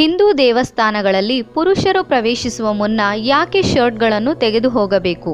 ಹಿಂದೂ ದೇವಸ್ಥಾನಗಳಲ್ಲಿ ಪುರುಷರು ಪ್ರವೇಶಿಸುವ ಮುನ್ನ ಯಾಕೆ ಶರ್ಟ್ಗಳನ್ನು ತೆಗೆದು ಹೋಗಬೇಕು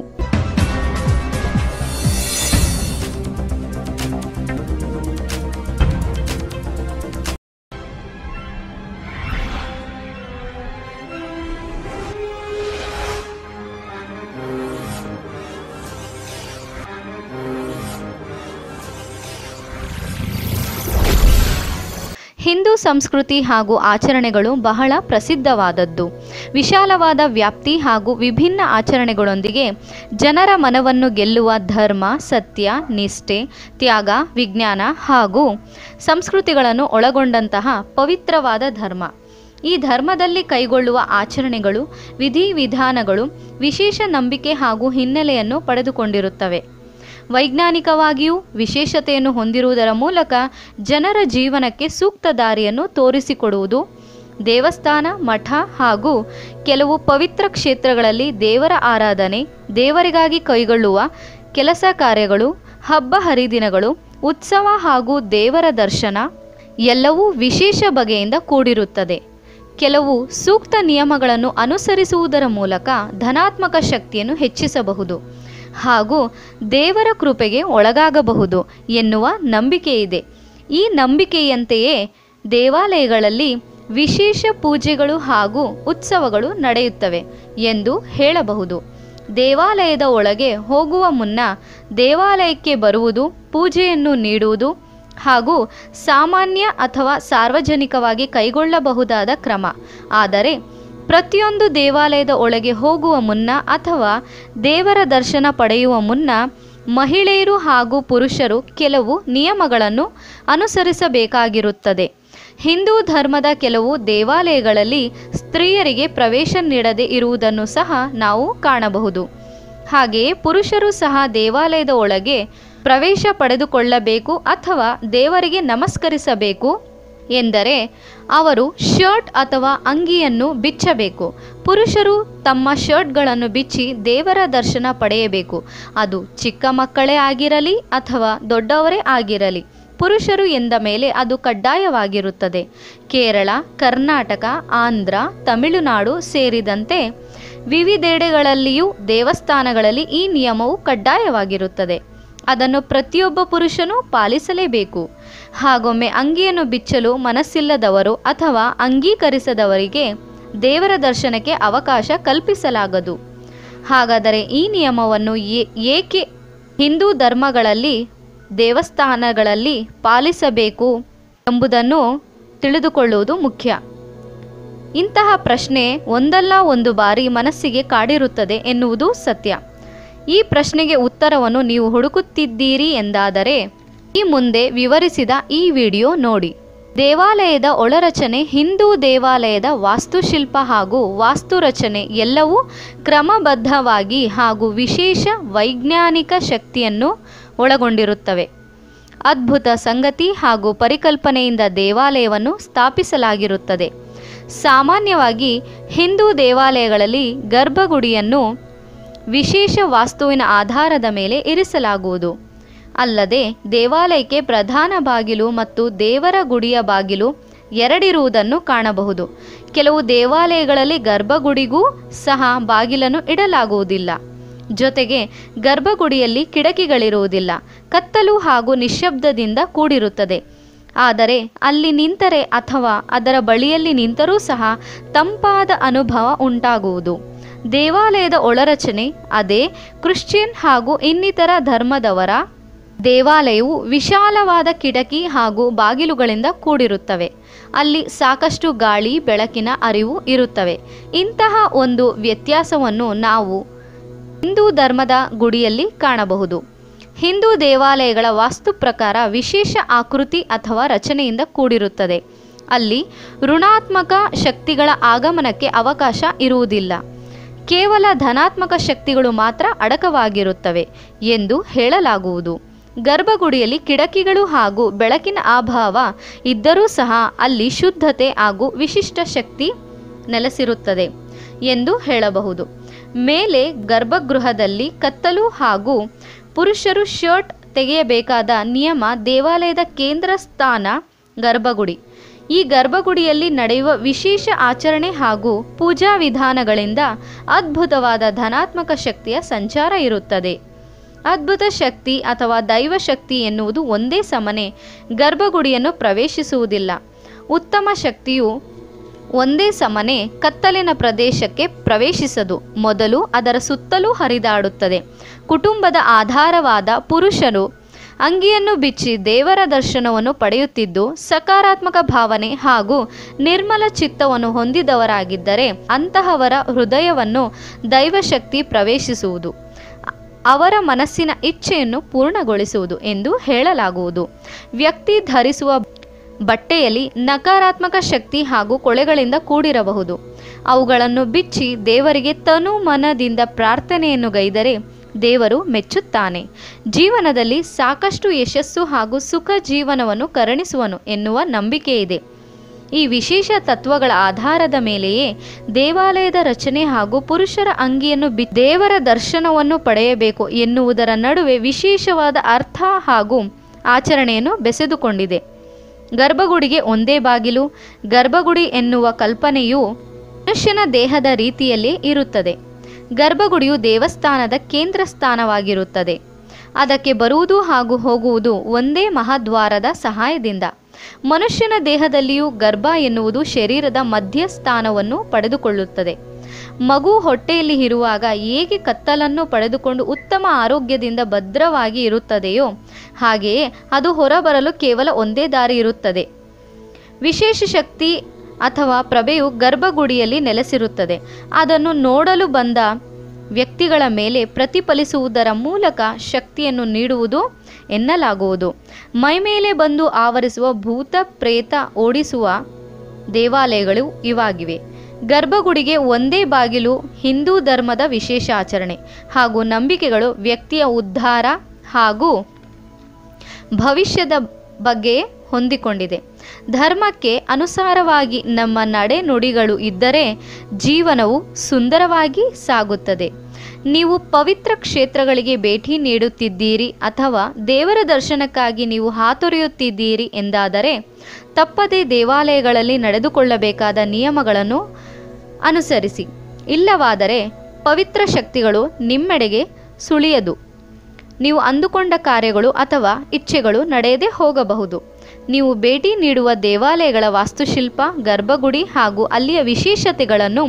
ಹಿಂದೂ ಸಂಸ್ಕೃತಿ ಹಾಗೂ ಆಚರಣೆಗಳು ಬಹಳ ಪ್ರಸಿದ್ಧವಾದದ್ದು. ವಿಶಾಲವಾದ ವ್ಯಾಪ್ತಿ ಹಾಗೂ ವಿಭಿನ್ನ ಆಚರಣೆಗಳೊಂದಿಗೆ ಜನರ ಮನವನ್ನು ಗೆಲ್ಲುವ ಧರ್ಮ, ಸತ್ಯ, ನಿಷ್ಠೆ, ತ್ಯಾಗ, ವಿಜ್ಞಾನ ಹಾಗೂ ಸಂಸ್ಕೃತಿಗಳನ್ನು ಒಳಗೊಂಡಂತಹ ಪವಿತ್ರವಾದ ಧರ್ಮ. ಈ ಧರ್ಮದಲ್ಲಿ ಕೈಗೊಳ್ಳುವ ಆಚರಣೆಗಳು, ವಿಧಿವಿಧಾನಗಳು ವಿಶೇಷ ನಂಬಿಕೆ ಹಾಗೂ ಹಿನ್ನೆಲೆಯನ್ನು ಪಡೆದುಕೊಂಡಿರುತ್ತವೆ. ವೈಜ್ಞಾನಿಕವಾಗಿಯೂ ವಿಶೇಷತೆಯನ್ನು ಹೊಂದಿರುವುದರ ಮೂಲಕ ಜನರ ಜೀವನಕ್ಕೆ ಸೂಕ್ತ ದಾರಿಯನ್ನು ತೋರಿಸಿಕೊಡುವುದು. ದೇವಸ್ಥಾನ, ಮಠ ಹಾಗೂ ಕೆಲವು ಪವಿತ್ರ ಕ್ಷೇತ್ರಗಳಲ್ಲಿ ದೇವರ ಆರಾಧನೆ, ದೇವರಿಗಾಗಿ ಕೈಗೊಳ್ಳುವ ಕೆಲಸ ಕಾರ್ಯಗಳು, ಹಬ್ಬ ಹರಿದಿನಗಳು, ಉತ್ಸವ ಹಾಗೂ ದೇವರ ದರ್ಶನ ಎಲ್ಲವೂ ವಿಶೇಷ ಬಗೆಯಿಂದ ಕೂಡಿರುತ್ತದೆ. ಕೆಲವು ಸೂಕ್ತ ನಿಯಮಗಳನ್ನು ಅನುಸರಿಸುವುದರ ಮೂಲಕ ಧನಾತ್ಮಕ ಶಕ್ತಿಯನ್ನು ಹೆಚ್ಚಿಸಬಹುದು. ಹಾಗೂ ದೇವರ ಕೃಪೆಗೆ ಒಳಗಾಗಬಹುದು ಎನ್ನುವ ನಂಬಿಕೆ ಇದೆ ಈ ನಂಬಿಕೆಯಂತೆಯೇ ದೇವಾಲಯಗಳಲ್ಲಿ ವಿಶೇಷ ಪೂಜೆಗಳು ಹಾಗೂ ಉತ್ಸವಗಳು ನಡೆಯುತ್ತವೆ ಎಂದು ಹೇಳಬಹುದು. ದೇವಾಲಯದ ಒಳಗೆ ಹೋಗುವ ಮುನ್ನ ದೇವಾಲಯಕ್ಕೆ ಬರುವುದು, ಪೂಜೆಯನ್ನು ನೀಡುವುದು ಹಾಗೂ ಸಾಮಾನ್ಯ ಅಥವಾ ಸಾರ್ವಜನಿಕವಾಗಿ ಕೈಗೊಳ್ಳಬಹುದಾದ ಕ್ರಮ. ಆದರೆ ಪ್ರತಿಯೊಂದು ದೇವಾಲಯದ ಒಳಗೆ ಹೋಗುವ ಮುನ್ನ ಅಥವಾ ದೇವರ ದರ್ಶನ ಪಡೆಯುವ ಮುನ್ನ ಮಹಿಳೆಯರು ಹಾಗೂ ಪುರುಷರು ಕೆಲವು ನಿಯಮಗಳನ್ನು ಅನುಸರಿಸಬೇಕಾಗಿರುತ್ತದೆ. ಹಿಂದೂ ಧರ್ಮದ ಕೆಲವು ದೇವಾಲಯಗಳಲ್ಲಿ ಸ್ತ್ರೀಯರಿಗೆ ಪ್ರವೇಶ ನೀಡದೆ ಇರುವುದನ್ನು ಸಹ ನಾವು ಕಾಣಬಹುದು. ಹಾಗೆಯೇ ಪುರುಷರು ಸಹ ದೇವಾಲಯದ ಒಳಗೆ ಪ್ರವೇಶ ಪಡೆದುಕೊಳ್ಳಬೇಕು ಅಥವಾ ದೇವರಿಗೆ ನಮಸ್ಕರಿಸಬೇಕು. ಎಂದರೆ ಅವರು ಶರ್ಟ್ ಅಥವಾ ಅಂಗಿಯನ್ನು ಬಿಚ್ಚಬೇಕು. ಪುರುಷರು ತಮ್ಮ ಶರ್ಟ್ಗಳನ್ನು ಬಿಚ್ಚಿ ದೇವರ ದರ್ಶನ ಪಡೆಯಬೇಕು. ಅದು ಚಿಕ್ಕ ಮಕ್ಕಳೇ ಆಗಿರಲಿ ಅಥವಾ ದೊಡ್ಡವರೇ ಆಗಿರಲಿ, ಪುರುಷರು ಎಂದ ಮೇಲೆ ಅದು ಕಡ್ಡಾಯವಾಗಿರುತ್ತದೆ. ಕೇರಳ, ಕರ್ನಾಟಕ, ಆಂಧ್ರ, ತಮಿಳುನಾಡು ಸೇರಿದಂತೆ ವಿವಿಧೆಡೆಗಳಲ್ಲಿಯೂ ದೇವಸ್ಥಾನಗಳಲ್ಲಿ ಈ ನಿಯಮವು ಕಡ್ಡಾಯವಾಗಿರುತ್ತದೆ. ಅದನ್ನು ಪ್ರತಿಯೊಬ್ಬ ಪುರುಷನೂ ಪಾಲಿಸಲೇಬೇಕು. ಹಾಗೊಮ್ಮೆ ಅಂಗಿಯನ್ನು ಬಿಚ್ಚಲು ಮನಸ್ಸಿಲ್ಲದವರು ಅಥವಾ ಅಂಗೀಕರಿಸದವರಿಗೆ ದೇವರ ದರ್ಶನಕ್ಕೆ ಅವಕಾಶ ಕಲ್ಪಿಸಲಾಗದು. ಹಾಗಾದರೆ ಈ ನಿಯಮವನ್ನು ಏಕೆ ಹಿಂದೂ ಧರ್ಮಗಳಲ್ಲಿ, ದೇವಸ್ಥಾನಗಳಲ್ಲಿ ಪಾಲಿಸಬೇಕು ಎಂಬುದನ್ನು ತಿಳಿದುಕೊಳ್ಳುವುದು ಮುಖ್ಯ. ಇಂತಹ ಪ್ರಶ್ನೆ ಒಂದಲ್ಲ ಒಂದು ಬಾರಿ ಮನಸ್ಸಿಗೆ ಕಾಡಿರುತ್ತದೆ ಎನ್ನುವುದು ಸತ್ಯ. ಈ ಪ್ರಶ್ನೆಗೆ ಉತ್ತರವನ್ನು ನೀವು ಹುಡುಕುತ್ತಿದ್ದೀರಿ ಎಂದಾದರೆ, ಈ ಮುಂದೆ ವಿವರಿಸಿದ ಈ ವಿಡಿಯೋ ನೋಡಿ. ದೇವಾಲಯದ ಒಳರಚನೆ ಹಿಂದೂ ದೇವಾಲಯದ ವಾಸ್ತುಶಿಲ್ಪ ಹಾಗೂ ವಾಸ್ತುರಚನೆ ಎಲ್ಲವೂ ಕ್ರಮಬದ್ಧವಾಗಿ ಹಾಗೂ ವಿಶೇಷ ವೈಜ್ಞಾನಿಕ ಶಕ್ತಿಯನ್ನು ಒಳಗೊಂಡಿರುತ್ತವೆ. ಅದ್ಭುತ ಸಂಗತಿ ಹಾಗೂ ಪರಿಕಲ್ಪನೆಯಿಂದ ದೇವಾಲಯವನ್ನು ಸ್ಥಾಪಿಸಲಾಗಿರುತ್ತದೆ. ಸಾಮಾನ್ಯವಾಗಿ ಹಿಂದೂ ದೇವಾಲಯಗಳಲ್ಲಿ ಗರ್ಭಗುಡಿಯನ್ನು ವಿಶೇಷ ವಾಸ್ತುವಿನ ಆಧಾರದ ಮೇಲೆ ಇರಿಸಲಾಗುವುದು. ಅಲ್ಲದೆ, ದೇವಾಲಯಕ್ಕೆ ಪ್ರಧಾನ ಬಾಗಿಲು ಮತ್ತು ದೇವರ ಗುಡಿಯ ಬಾಗಿಲು ಎರಡಿರುವುದನ್ನು ಕಾಣಬಹುದು. ಕೆಲವು ದೇವಾಲಯಗಳಲ್ಲಿ ಗರ್ಭಗುಡಿಗೂ ಸಹ ಬಾಗಿಲನ್ನು ಇಡಲಾಗುವುದಿಲ್ಲ. ಜೊತೆಗೆ, ಗರ್ಭಗುಡಿಯಲ್ಲಿ ಕಿಟಕಿಗಳಿರುವುದಿಲ್ಲ. ಕತ್ತಲು ಹಾಗೂ ನಿಶ್ಶಬ್ದದಿಂದ ಕೂಡಿರುತ್ತದೆ. ಆದರೆ, ಅಲ್ಲಿ ನಿಂತರೆ ಅಥವಾ ಅದರ ಬಳಿಯಲ್ಲಿ ನಿಂತರೂ ಸಹ ತಂಪಾದ ಅನುಭವ ಉಂಟಾಗುವುದು. ದೇವಾಲಯದ ಒಳರಚನೆ, ಅದೇ ಕ್ರಿಶ್ಚಿಯನ್ ಹಾಗೂ ಇನ್ನಿತರ ಧರ್ಮದವರ ದೇವಾಲಯವು ವಿಶಾಲವಾದ ಕಿಟಕಿ ಹಾಗೂ ಬಾಗಿಲುಗಳಿಂದ ಕೂಡಿರುತ್ತವೆ. ಅಲ್ಲಿ ಸಾಕಷ್ಟು ಗಾಳಿ, ಬೆಳಕಿನ ಅರಿವು ಇರುತ್ತವೆ. ಇಂತಹ ಒಂದು ವ್ಯತ್ಯಾಸವನ್ನು ನಾವು ಹಿಂದೂ ಧರ್ಮದ ಗುಡಿಯಲ್ಲಿ ಕಾಣಬಹುದು. ಹಿಂದೂ ದೇವಾಲಯಗಳ ವಾಸ್ತು ಪ್ರಕಾರ ವಿಶೇಷ ಆಕೃತಿ ಅಥವಾ ರಚನೆಯಿಂದ ಕೂಡಿರುತ್ತದೆ. ಅಲ್ಲಿ ಋಣಾತ್ಮಕ ಶಕ್ತಿಗಳ ಆಗಮನಕ್ಕೆ ಅವಕಾಶ ಇರುವುದಿಲ್ಲ. ಕೇವಲ ಧನಾತ್ಮಕ ಶಕ್ತಿಗಳು ಮಾತ್ರ ಅಡಕವಾಗಿರುತ್ತವೆ ಎಂದು ಹೇಳಲಾಗುವುದು. ಗರ್ಭಗುಡಿಯಲ್ಲಿ ಕಿಟಕಿಗಳು ಹಾಗೂ ಬೆಳಕಿನ ಅಭಾವ ಇದ್ದರೂ ಸಹ ಅಲ್ಲಿ ಶುದ್ಧತೆ ಹಾಗೂ ವಿಶಿಷ್ಟ ಶಕ್ತಿ ನೆಲೆಸಿರುತ್ತದೆ ಎಂದು ಹೇಳಬಹುದು. ಮೇಲೆ ಗರ್ಭಗೃಹದಲ್ಲಿ ಕತ್ತಲು ಹಾಗೂ ಪುರುಷರು ಶರ್ಟ್ ತೆಗೆಯಬೇಕಾದ ನಿಯಮ ದೇವಾಲಯದ ಕೇಂದ್ರ ಸ್ಥಾನ ಗರ್ಭಗುಡಿ. ಈ ಗರ್ಭಗುಡಿಯಲ್ಲಿ ನಡೆಯುವ ವಿಶೇಷ ಆಚರಣೆ ಹಾಗೂ ಪೂಜಾ ವಿಧಾನಗಳಿಂದ ಅದ್ಭುತವಾದ ಧನಾತ್ಮಕ ಶಕ್ತಿಯ ಸಂಚಾರ ಇರುತ್ತದೆ. ಅದ್ಭುತ ಶಕ್ತಿ ಅಥವಾ ದೈವ ಶಕ್ತಿ ಎನ್ನುವುದು ಒಂದೇ ಸಮನೆ ಗರ್ಭಗುಡಿಯನ್ನು ಪ್ರವೇಶಿಸುವುದಿಲ್ಲ. ಉತ್ತಮ ಶಕ್ತಿಯು ಒಂದೇ ಸಮನೆ ಕತ್ತಲಿನ ಪ್ರದೇಶಕ್ಕೆ ಪ್ರವೇಶಿಸದು. ಮೊದಲು ಅದರ ಸುತ್ತಲೂ ಹರಿದಾಡುತ್ತದೆ. ಕುಟುಂಬದ ಆಧಾರವಾದ ಪುರುಷರು ಅಂಗಿಯನ್ನು ಬಿಚ್ಚಿ ದೇವರ ದರ್ಶನವನ್ನು ಪಡೆಯುತ್ತಿದ್ದು ಸಕಾರಾತ್ಮಕ ಭಾವನೆ ಹಾಗೂ ನಿರ್ಮಲ ಚಿತ್ತವನ್ನು ಹೊಂದಿದವರಾಗಿದ್ದರೆ ಅಂತಹವರ ಹೃದಯವನ್ನು ದೈವಶಕ್ತಿ ಪ್ರವೇಶಿಸುವುದು, ಅವರ ಮನಸ್ಸಿನ ಇಚ್ಛೆಯನ್ನು ಪೂರ್ಣಗೊಳಿಸುವುದು ಎಂದು ಹೇಳಲಾಗುವುದು. ವ್ಯಕ್ತಿ ಧರಿಸುವ ಬಟ್ಟೆಯಲ್ಲಿ ನಕಾರಾತ್ಮಕ ಶಕ್ತಿ ಹಾಗೂ ಕೊಳೆಗಳಿಂದ ಕೂಡಿರಬಹುದು. ಅವುಗಳನ್ನು ಬಿಚ್ಚಿ ದೇವರಿಗೆ ತನು ಮನದಿಂದ ಪ್ರಾರ್ಥನೆಯನ್ನು ಗೈದರೆ ದೇವರು ಮೆಚ್ಚುತ್ತಾನೆ. ಜೀವನದಲ್ಲಿ ಸಾಕಷ್ಟು ಯಶಸ್ಸು ಹಾಗೂ ಸುಖ ಜೀವನವನ್ನು ಕರುಣಿಸುವನು ಎನ್ನುವ ನಂಬಿಕೆ ಇದೆ ಈ ವಿಶೇಷ ತತ್ವಗಳ ಆಧಾರದ ಮೇಲೆಯೇ ದೇವಾಲಯದ ರಚನೆ ಹಾಗೂ ಪುರುಷರ ಅಂಗಿಯನ್ನು ಬಿ ದೇವರ ದರ್ಶನವನ್ನು ಪಡೆಯಬೇಕು ಎನ್ನುವುದರ ನಡುವೆ ವಿಶೇಷವಾದ ಅರ್ಥ ಹಾಗೂ ಆಚರಣೆಯನ್ನು ಬೆಸೆದುಕೊಂಡಿದೆ. ಗರ್ಭಗುಡಿಗೆ ಒಂದೇ ಬಾಗಿಲು, ಗರ್ಭಗುಡಿ ಎನ್ನುವ ಕಲ್ಪನೆಯು ಮನುಷ್ಯನ ದೇಹದ ರೀತಿಯಲ್ಲಿ ಇರುತ್ತದೆ. ಗರ್ಭಗುಡಿಯು ದೇವಸ್ಥಾನದ ಕೇಂದ್ರ ಸ್ಥಾನವಾಗಿರುತ್ತದೆ ಅದಕ್ಕೆ ಬರುವುದು ಹಾಗೂ ಹೋಗುವುದು ಒಂದೇ ಮಹಾದ್ವಾರದ ಸಹಾಯದಿಂದ. ಮನುಷ್ಯನ ದೇಹದಲ್ಲಿಯೂ ಗರ್ಭ ಎನ್ನುವುದು ಶರೀರದ ಮಧ್ಯ ಸ್ಥಾನವನ್ನು ಪಡೆದುಕೊಳ್ಳುತ್ತದೆ. ಮಗು ಹೊಟ್ಟೆಯಲ್ಲಿ ಇರುವಾಗ ಹೇಗೆ ಕತ್ತಲನ್ನು ಪಡೆದುಕೊಂಡು ಉತ್ತಮ ಆರೋಗ್ಯದಿಂದ ಭದ್ರವಾಗಿ ಇರುತ್ತದೆಯೋ, ಹಾಗೆಯೇ ಅದು ಹೊರಬರಲು ಕೇವಲ ಒಂದೇ ದಾರಿ ಇರುತ್ತದೆ. ವಿಶೇಷ ಶಕ್ತಿ ಅಥವಾ ಪ್ರಭೆಯು ಗರ್ಭಗುಡಿಯಲ್ಲಿ ನೆಲೆಸಿರುತ್ತದೆ. ಅದನ್ನು ನೋಡಲು ಬಂದ ವ್ಯಕ್ತಿಗಳ ಮೇಲೆ ಪ್ರತಿಫಲಿಸುವುದರ ಮೂಲಕ ಶಕ್ತಿಯನ್ನು ನೀಡುವುದು ಎನ್ನಲಾಗುವುದು. ಮೈಮೇಲೆ ಬಂದು ಆವರಿಸುವ ಭೂತ, ಪ್ರೇತ, ಓಡಿಸುವ ದೇವಾಲಯಗಳು ಇವಾಗಿವೆ. ಗರ್ಭಗುಡಿಗೆ ಒಂದೇ ಬಾಗಿಲು ಹಿಂದೂ ಧರ್ಮದ ವಿಶೇಷ ಆಚರಣೆ ಹಾಗೂ ನಂಬಿಕೆಗಳು ವ್ಯಕ್ತಿಯ ಉದ್ಧಾರ ಹಾಗೂ ಭವಿಷ್ಯದ ಬಗ್ಗೆ ಹೊಂದಿಕೊಂಡಿದೆ. ಧರ್ಮಕ್ಕೆ ಅನುಸಾರವಾಗಿ ನಮ್ಮ ನಡೆ ನುಡಿಗಳು ಇದ್ದರೆ ಜೀವನವು ಸುಂದರವಾಗಿ ಸಾಗುತ್ತದೆ. ನೀವು ಪವಿತ್ರ ಕ್ಷೇತ್ರಗಳಿಗೆ ಭೇಟಿ ನೀಡುತ್ತಿದ್ದೀರಿ ಅಥವಾ ದೇವರ ದರ್ಶನಕ್ಕಾಗಿ ನೀವು ಹಾತೊರೆಯುತ್ತಿದ್ದೀರಿ ಎಂದಾದರೆ ತಪ್ಪದೇ ದೇವಾಲಯಗಳಲ್ಲಿ ನಡೆದುಕೊಳ್ಳಬೇಕಾದ ನಿಯಮಗಳನ್ನು ಅನುಸರಿಸಿ. ಇಲ್ಲವಾದರೆ ಪವಿತ್ರ ಶಕ್ತಿಗಳು ನಿಮ್ಮೆಡೆಗೆ ಸುಳಿಯದು. ನೀವು ಅಂದುಕೊಂಡ ಕಾರ್ಯಗಳು ಅಥವಾ ಇಚ್ಛೆಗಳು ನಡೆಯದೇ ಹೋಗಬಹುದು. ನೀವು ಭೇಟಿ ನೀಡುವ ದೇವಾಲಯಗಳ ವಾಸ್ತುಶಿಲ್ಪ, ಗರ್ಭಗುಡಿ ಹಾಗೂ ಅಲ್ಲಿಯ ವಿಶೇಷತೆಗಳನ್ನು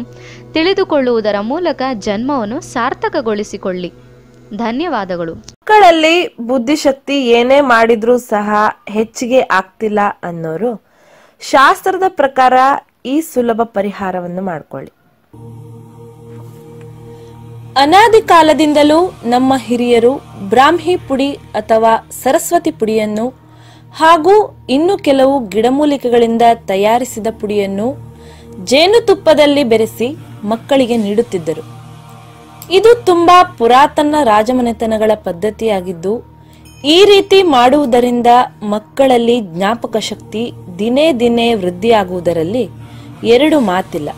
ತಿಳಿದುಕೊಳ್ಳುವುದರ ಮೂಲಕ ಜನ್ಮವನ್ನು ಸಾರ್ಥಕಗೊಳಿಸಿಕೊಳ್ಳಿ. ಧನ್ಯವಾದಗಳು. ಮಕ್ಕಳಲ್ಲಿ ಬುದ್ಧಿಶಕ್ತಿ ಏನೇ ಮಾಡಿದ್ರೂ ಸಹ ಹೆಚ್ಚಿಗೆ ಆಗ್ತಿಲ್ಲ ಅನ್ನೋರು ಶಾಸ್ತ್ರದ ಪ್ರಕಾರ ಈ ಸುಲಭ ಪರಿಹಾರವನ್ನು ಮಾಡಿಕೊಳ್ಳಿ. ಅನಾದಿ ಕಾಲದಿಂದಲೂ ನಮ್ಮ ಹಿರಿಯರು ಬ್ರಾಹ್ಮಿ ಪುಡಿ ಅಥವಾ ಸರಸ್ವತಿ ಪುಡಿಯನ್ನು ಹಾಗೂ ಇನ್ನು ಕೆಲವು ಗಿಡಮೂಲಿಕೆಗಳಿಂದ ತಯಾರಿಸಿದ ಪುಡಿಯನ್ನು ಜೇನುತುಪ್ಪದಲ್ಲಿ ಬೆರೆಸಿ ಮಕ್ಕಳಿಗೆ ನೀಡುತ್ತಿದ್ದರು. ಇದು ತುಂಬಾ ಪುರಾತನ ರಾಜಮನೆತನಗಳ ಪದ್ಧತಿಯಾಗಿದ್ದು, ಈ ರೀತಿ ಮಾಡುವುದರಿಂದ ಮಕ್ಕಳಲ್ಲಿ ಜ್ಞಾಪಕ ಶಕ್ತಿ ದಿನೇ ದಿನೇ ವೃದ್ಧಿಯಾಗುವುದರಲ್ಲಿ ಎರಡು ಮಾತಿಲ್ಲ.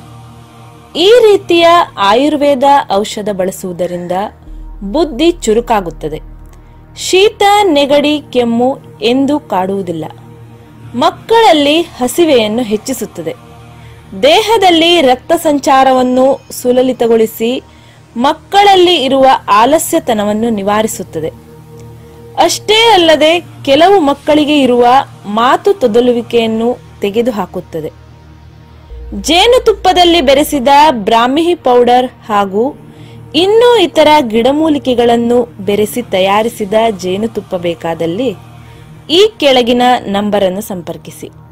ಈ ರೀತಿಯ ಆಯುರ್ವೇದ ಔಷಧ ಬಳಸುವುದರಿಂದ ಬುದ್ಧಿ ಚುರುಕಾಗುತ್ತದೆ. ಶೀತ ನೆಗಡಿ ಕೆಮ್ಮು ಎಂದು ಕಾಡುವುದಿಲ್ಲ. ಮಕ್ಕಳಲ್ಲಿ ಹಸಿವೆಯನ್ನು ಹೆಚ್ಚಿಸುತ್ತದೆ. ದೇಹದಲ್ಲಿ ರಕ್ತ ಸಂಚಾರವನ್ನು ಸುಲಲಿತಗೊಳಿಸಿ ಮಕ್ಕಳಲ್ಲಿ ಇರುವ ಆಲಸ್ಯತನವನ್ನು ನಿವಾರಿಸುತ್ತದೆ. ಅಷ್ಟೇ ಅಲ್ಲದೆ ಕೆಲವು ಮಕ್ಕಳಿಗೆ ಇರುವ ಮಾತು ತೊದಲುವಿಕೆಯನ್ನು ತೆಗೆದುಹಾಕುತ್ತದೆ. ಜೇನುತುಪ್ಪದಲ್ಲಿ ಬೆರೆಸಿದ ಬ್ರಾಹ್ಮಿ ಪೌಡರ್ ಹಾಗೂ ಇನ್ನೂ ಇತರ ಗಿಡಮೂಲಿಕೆಗಳನ್ನು ಬೆರೆಸಿ ತಯಾರಿಸಿದ ಜೇನುತುಪ್ಪ ಬೇಕಾದಲ್ಲಿ ಈ ಕೆಳಗಿನ ನಂಬರನ್ನು ಸಂಪರ್ಕಿಸಿ.